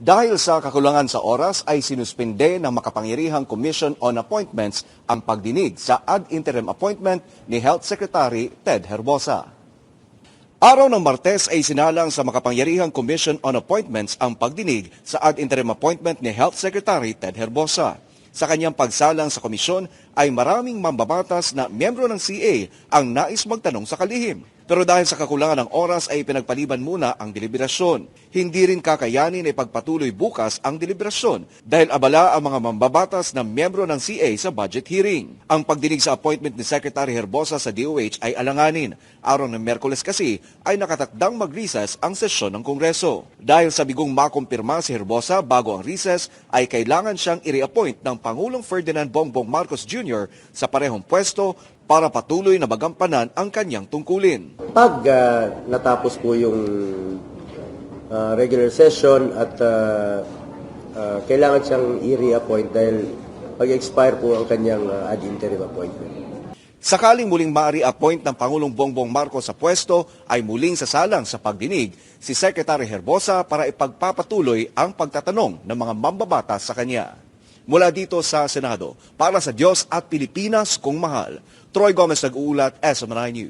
Dahil sa kakulangan sa oras ay sinuspinde ng makapangyarihang Commission on Appointments ang pagdinig sa ad interim appointment ni Health Secretary Ted Herbosa. Araw ng Martes ay sinalang sa makapangyarihang Commission on Appointments ang pagdinig sa ad interim appointment ni Health Secretary Ted Herbosa. Sa kanyang pagsalang sa komisyon ay maraming mambabatas na miyembro ng CA ang nais magtanong sa kalihim. Pero dahil sa kakulangan ng oras ay pinagpaliban muna ang deliberasyon. Hindi rin kakayanin ay pagpatuloy bukas ang deliberasyon dahil abala ang mga mambabatas na miyembro ng CA sa budget hearing. Ang pagdinig sa appointment ni Secretary Herbosa sa DOH ay alanganin. Araw ng Merkules kasi ay nakatakdang mag-recess ang sesyon ng Kongreso. Dahil sa bigong makumpirma si Herbosa bago ang recess ay kailangan siyang i-reappoint ng Pangulong Ferdinand Bongbong Marcos Jr. sa parehong pwesto para patuloy na magampanan ang kanyang tungkulin. Pag ah, natapos po yung ah, regular session at ah, ah, kailangan siyang i-reappoint dahil pag-expire po ang kanyang ah, ad interim appointment. Sakaling muling ma-reappoint ng Pangulong Bongbong Marcos sa pwesto ay muling sasalang sa pagdinig si Secretary Herbosa para ipagpapatuloy ang pagtatanong ng mga mambabatas sa kanya. Mula dito sa Senado, para sa Diyos at Pilipinas kung mahal, Troy Gomez nag-uulat, SMNI News.